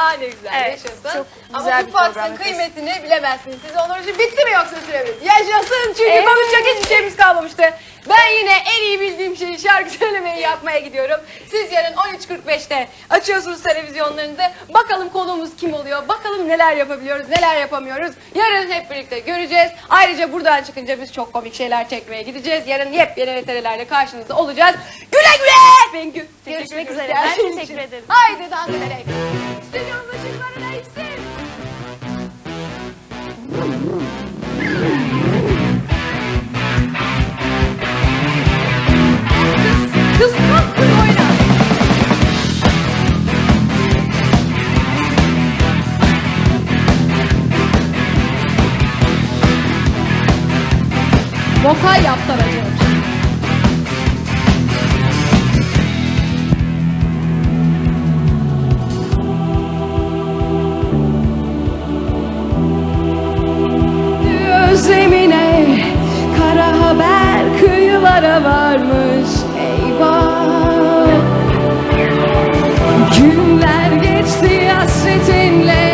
Aa ne güzel Evet, yaşasın. çok Ama güzel bu bir faksın kıymetini bilemezsiniz. Siz için bitti mi yoksa süremiz? Yaşasın çünkü Evet. konuşacak hiçbir şeyimiz kalmamıştı. Ben yine en iyi bildiğim şeyi şarkı söylemeyi yapmaya gidiyorum. Siz yarın 13.45'te açıyorsunuz televizyonlarınızı. Bakalım konuğumuz kim oluyor? Bakalım neler yapabiliyoruz, neler yapamıyoruz. Yarın hep birlikte göreceğiz. Ayrıca buradan çıkınca biz çok komik şeyler çekmeye gideceğiz. Yarın yepyeni veterilerle karşınızda olacağız. Güle güle! Bengü. teşekkür Görüşmek ediyoruz üzere. geldiğin Ben teşekkür ederim. Haydi dans ederek. Vokal yaptılar acaba. Özlemine kara haber kıyılara varmış eyvah Günler geçti hasretinle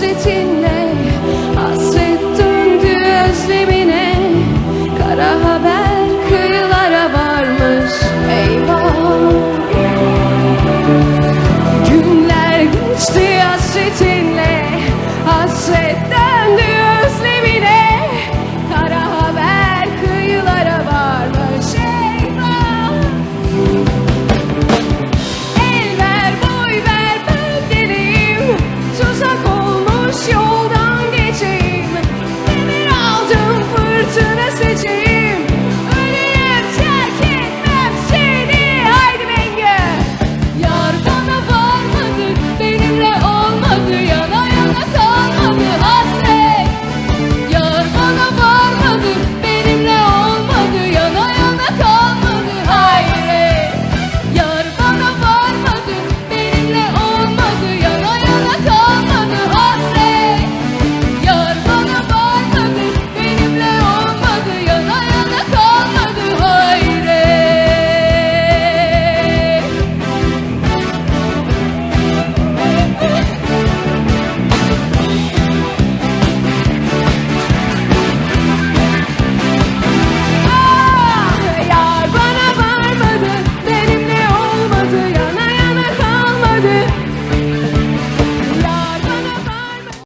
hasretinle Hasret döndü özlemine. Kara haber kıyılara varmış Eyvah